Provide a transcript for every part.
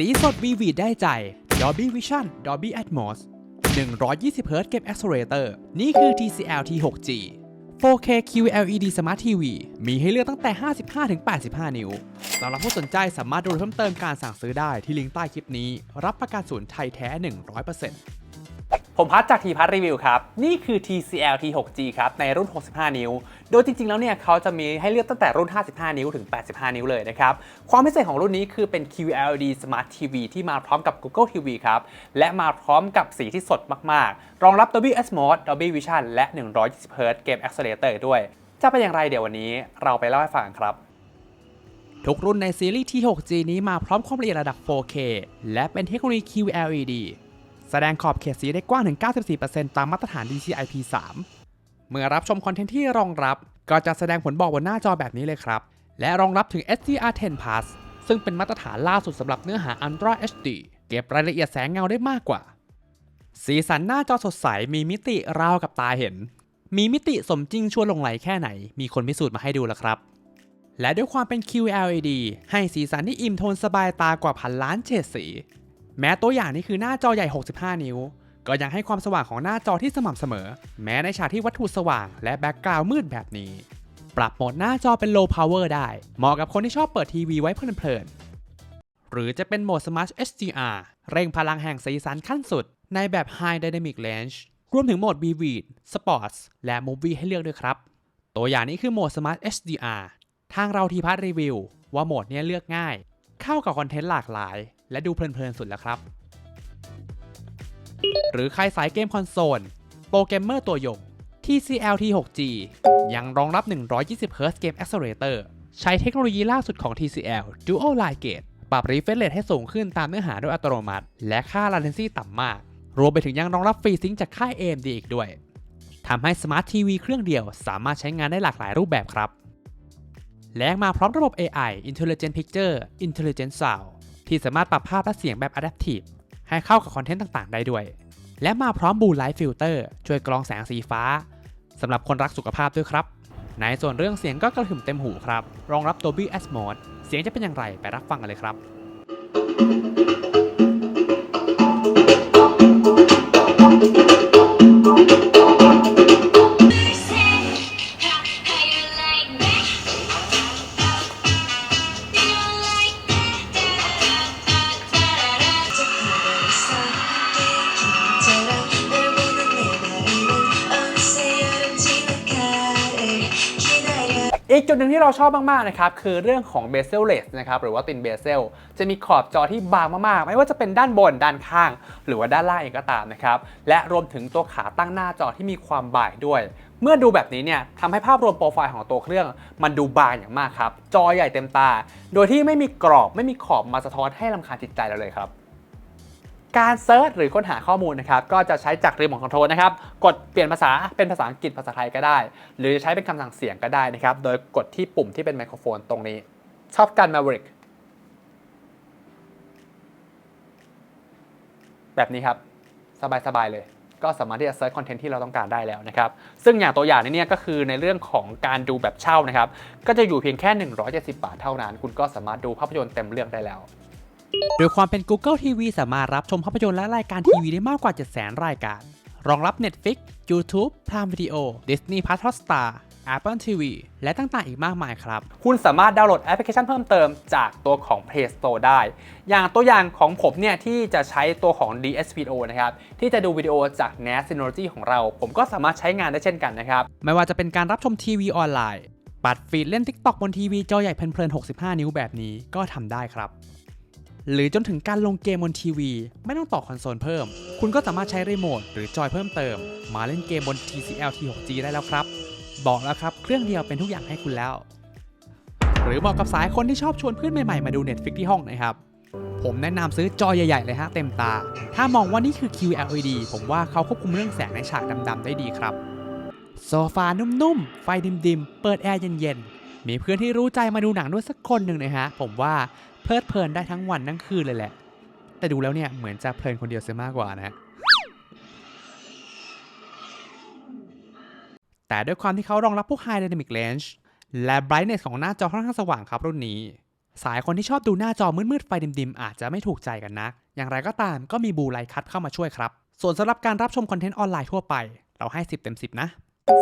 สีสด Vivid ได้ใจ Dolby Vision Dolby Atmos 120 Hz เก็บ Accelerator นี่คือ TCL T6G 4K QLED Smart TV มีให้เลือกตั้งแต่ 55-85 นิ้ว สำหรับผู้สนใจสามารถดูเพิ่มเติมการสั่งซื้อได้ที่ลิงก์ใต้คลิปนี้ รับประกันศูนย์ไทยแท้ 100% ผมพัดจากทีพัดรีวิวครับ นี่คือ TCL T6G ครับ ในรุ่น 65 นิ้ว โดยจริง ๆ แล้วเนี่ยเขาจะมีให้เลือกตั้งแต่รุ่น 55 นิ้วถึง 85 นิ้วเลยนะครับ ความพิเศษของรุ่นนี้คือเป็น QLED Smart TV ที่มาพร้อมกับ Google TV ครับ และมาพร้อมกับสีที่สดมาก ๆ รองรับ Dolby Atmos Dolby Vision และ 120 Hz Game Accelerator ด้วย จะเป็นอย่างไรเดี๋ยววันนี้เราไปเล่าให้ฟังครับทุกรุ่นในซีรีส์ T6G นี้มาพร้อมความละเอียดระดับ 4K และเป็นเทคโนโลยี QLED แสดงขอบเขตสีได้กว้างถึง 94%ตามมาตรฐาน DCI-P3 เมื่อรับชมคอนเทนต์ที่รองรับ ก็จะแสดงผลบอกบนหน้าจอแบบนี้เลยครับ และรองรับถึง HDR10 Plus ซึ่งเป็นมาตรฐานล่าสุดสำหรับเนื้อหา Ultra HD เก็บรายละเอียดแสงเงาได้มากกว่า สีสันหน้าจอสดใสมีมิติราวกับตาเห็น มีมิติสมจริงชวนหลงไหลแค่ไหน มีคนพิสูจน์มาให้ดูแล้วครับ และด้วยความเป็น QLED ให้สีสันที่อิ่มโทนสบายตากว่าพันล้านเฉดสี แม้ตัวอย่างนี้คือหน้าจอใหญ่ 65 นิ้ว ก็ยังให้ความสว่างของหน้าจอที่สม่ำเสมอ แม้ในฉากที่วัตถุสว่างและแบ็กกราวด์มืดแบบนี้ ปรับโหมดหน้าจอเป็น low power ได้ เหมาะกับคนที่ชอบเปิดทีวีไว้เพลินๆหรือจะเป็นโหมด Smart HDR เร่งพลังแห่งสีสันขั้นสุด ในแบบ High Dynamic Range รวมถึงโหมด Vivid Sports และ Movie ให้เลือกด้วยครับ ตัวอย่างนี้คือโหมด Smart HDR ทางเราทีพัทรีวิว ว่าโหมดนี้เลือกง่าย เข้ากับคอนเทนต์หลากหลาย และดูเพลินๆสุดแล้วครับ หรือใครสายเกมคอนโซล โปรแกรมเมอร์ตัวยง TCL T6G ยังรองรับ 120 Hz Game Accelerator ใช้เทคโนโลยีล่าสุดของ TCL Dual Line Gate ปรับ refresh rate ให้สูงขึ้นตามเนื้อหาโดยอัตโนมัติ และค่า latency ต่ำมาก รวมไปถึงยังรองรับฟรีซิงจากค่าย AMD อีกด้วยทำให้ Smart TV เครื่องเดียวสามารถใช้งานได้หลากหลายรูปแบบครับ และมาพร้อมระบบ AI Intelligent Picture Intelligent Sound ที่สามารถปรับภาพและเสียงแบบ Adaptive ให้เข้ากับคอนเทนต์ต่างๆ ได้ด้วย และมาพร้อม Blue Light Filter ช่วยกรองแสงสีฟ้าสำหรับคนรักสุขภาพด้วยครับ ในส่วนเรื่องเสียงก็กระหึ่มเต็มหูครับ รองรับ Dolby Atmos เสียงจะเป็นอย่างไรไปรับฟังกันเลยครับ อีกจุดหนึ่งที่เราชอบมากๆนะครับคือเรื่องของ bezel-less นะครับหรือว่าตินเบเซลจะมีขอบจอที่บางมากๆ ไม่ว่าจะเป็นด้านบนด้านข้าง หรือว่าด้านล่างเองก็ตามนะครับและรวมถึงตัวขาตั้งหน้าจอที่มีความบ่ายด้วย เมื่อดูแบบนี้เนี่ยทำให้ภาพรวมโปรไฟล์ของตัวเครื่อง มันดูบางอย่างมากครับจอใหญ่เต็มตา โดยที่ไม่มีกรอบไม่มีขอบมาสะท้อนให้ลำคาญจิตใจเราเลยครับ การเซิร์ชหรือค้นหาข้อมูลนะครับก็จะใช้จากรีโมทคอนโทรลนะครับกดเปลี่ยนภาษาเป็นภาษาอังกฤษภาษาไทยก็ได้ หรือจะใช้เป็นคำสั่งเสียงก็ได้นะครับ โดยกดที่ปุ่มที่เป็นไมโครโฟนตรงนี้ชอบกัน Maverick แบบนี้ครับ สบาย ๆ เลย ก็สามารถที่จะเซิร์ชคอนเทนต์ที่เราต้องการได้แล้วนะครับ ซึ่งอย่างตัวอย่างนี้เนี่ยก็คือในเรื่องของการดูแบบเช่านะครับ ก็จะอยู่เพียงแค่ 170 บาทเท่านั้น คุณก็สามารถดูภาพยนตร์เต็มเรื่องได้แล้ว โดยความเป็น Google TV สามารถรับชมภาพยนตร์และรายการทีวีได้มากกว่า 700,000 รายการ รองรับ Netflix YouTube Prime Video Disney Plus Hotstar Apple TV และต่าง ๆ อีกมากมายครับ คุณสามารถดาวน์โหลดแอปพลิเคชันเพิ่มเติมจากตัวของ Play Store ได้ อย่างตัวอย่างของผมเนี่ย ที่จะใช้ตัวของ DSPO นะครับ ที่จะดูวิดีโอจาก NAS Synology ของเรา ผมก็สามารถใช้งานได้เช่นกันนะครับ ไม่ว่าจะเป็นการรับชมทีวีออนไลน์ ปัดฟีดเล่น TikTok บนทีวีจอใหญ่เพลินๆ 65 นิ้วแบบนี้ก็ทำได้ครับ หรือจนถึงการลงเกมบนทีวี ไม่ต้องต่อคอนโซลเพิ่ม คุณก็สามารถใช้รีโมทหรือจอยเพิ่มเติม มาเล่นเกมบน TCL T6G ได้แล้วครับ บอกแล้วครับ เครื่องเดียวเป็นทุกอย่างให้คุณแล้ว หรือเหมาะกับสายคนที่ชอบชวนเพื่อนใหม่ๆมาดู Netflix ที่ห้องนะครับ ผมแนะนำซื้อจอใหญ่ๆเลยฮะเต็มตา ถ้ามองว่านี่คือ QLED ผมว่าเขาควบคุมเรื่องแสงในฉากดำๆได้ดีครับโซฟานุ่มๆ ไฟดิมๆ เปิดแอร์เย็นๆ มีเพื่อนที่รู้ใจมาดูหนังด้วยสักคนหนึ่งนะฮะ ผมว่า เพลิดเพลินได้ทั้งวันทั้งคืนเลยแหละ แต่ดูแล้วเนี่ยเหมือนจะเพลินคนเดียวเสียมากกว่านะแต่ด้วยความที่เขารองรับพวก High Dynamic Range และ Brightness ของหน้าจอค่อนข้างสว่างครับรุ่นนี้ สายคนที่ชอบดูหน้าจอมืดๆไฟดิมๆ อาจจะไม่ถูกใจกันนะ อย่างไรก็ตามก็มีบูไลคัทเข้ามาช่วยครับ ส่วนสำหรับการรับชมคอนเทนต์ออนไลน์ทั่วไป เราให้ 10 เต็ม 10 นะ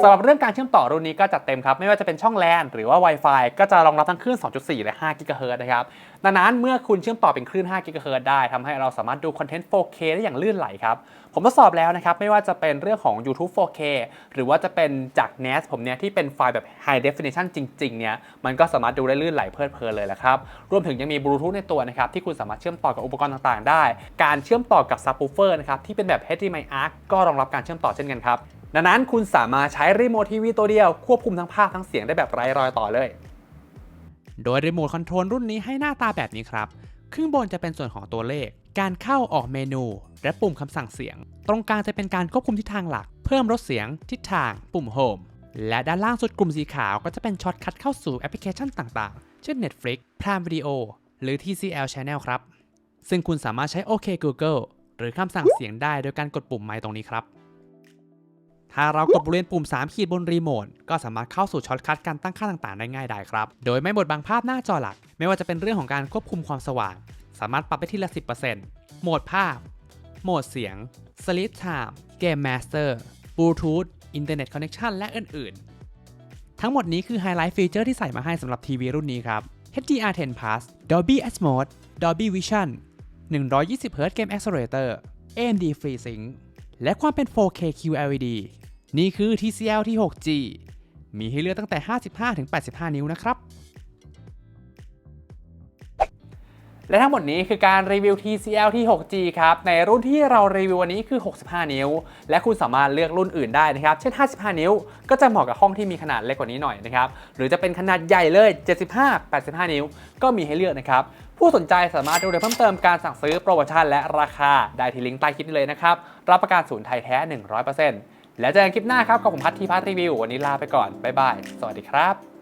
สำหรับเรื่องการเชื่อมต่อรุ่นนี้ก็จัดเต็มครับ ไม่ว่าจะเป็นช่อง LAN หรือว่า Wi-Fi ก็จะรองรับทั้งคลื่น 2.4 และ5 GHz นะครับ ดังนั้นเมื่อคุณเชื่อมต่อเป็นคลื่น5 GHz ได้ทำให้เราสามารถดูคอนเทนต์ 4K ได้อย่างลื่นไหลครับ ผมทดสอบแล้วนะครับ ไม่ว่าจะเป็นเรื่องของ YouTube 4K หรือว่าจะเป็นจาก NAS ผมเนี่ยที่เป็นไฟล์แบบ High Definition จริงๆ เนี่ย มันก็สามารถดูได้ลื่นไหลเพลิดเพลินเลยแหละครับ รวมถึงยังมีบลูทูธในตัวนะครับที่คุณสามารถเชื่อมต่อกับอุปกรณ์ต่างๆ ได้ การเชื่อมต่อกับ Subwoofer นะครับที่เป็นแบบ HDMI ARC ก็รองรับการเชื่อมต่อเช่นกันครับดังนั้นคุณสามารถใช้รีโมททีวีตัวเดียวควบคุมทั้งภาพทั้งเสียงได้แบบไร้รอยต่อเลย โดยรีโมทคอนโทรลรุ่นนี้ให้หน้าตาแบบนี้ครับครึ่งบนจะเป็นส่วนของตัวเลข การเข้าออกเมนู และปุ่มคำสั่งเสียง ตรงกลางจะเป็นการควบคุมทิศทางหลัก เพิ่มลดเสียง ทิศทาง ปุ่มโฮมและด้านล่างสุดกลุ่มสีขาวก็จะเป็นช็อตคัทเข้าสู่แอปพลิเคชันต่างๆ เช่น Netflix Prime Video หรือ TCL Channel ครับ ซึ่งคุณสามารถใช้ OK Google หรือคำสั่งเสียงได้โดยการกดปุ่มไมค์ตรงนี้ครับ ถ้าเรากดบริเวณปุ่ม 3 ขีดบนรีโมทก็สามารถเข้าสู่ช็อตคัทการตั้งค่าต่างๆได้ง่ายได้ครับ โดยไม่บดบังภาพหน้าจอหลัก ไม่ว่าจะเป็นเรื่องของการควบคุมความสว่าง สามารถปรับได้ทีละ 10%โหมดภาพ โหมดเสียง Sleep Time Game Master Bluetooth Internet Connection และอื่นๆ ทั้งหมดนี้คือไฮไลท์ฟีเจอร์ที่ใส่มาให้สำหรับทีวีรุ่นนี้ครับ HDR10 Plus Dolby Atmos Dolby Vision 120Hz Game Accelerator AMD FreeSync และความเป็น 4K QLED นี่คือ TCL T6G มีให้เลือกตั้งแต่ 55-85 นิ้วนะครับ และทั้งหมดนี้คือการรีวิว TCL T6G ครับ ในรุ่นที่เรารีวิววันนี้คือ 65 นิ้ว และคุณสามารถเลือกรุ่นอื่นได้นะครับ เช่น 55 นิ้ว ก็จะเหมาะกับห้องที่มีขนาดเล็กกว่านี้หน่อยนะครับ หรือจะเป็นขนาดใหญ่เลย 75 85 นิ้ว ก็มีให้เลือกนะครับผู้สนใจสามารถดูรายละเอียดเพิ่มเติมการสั่งซื้อโปรโมชั่นและราคาได้ที่ลิงก์ใต้คลิปนี้เลยนะครับ รับประกันศูนย์ไทยแท้ 100% แล้วเจอกันคลิปหน้าครับกับผมพัททีพัทรีวิววันนี้ลาไปก่อนบ๊ายบายสวัสดีครับ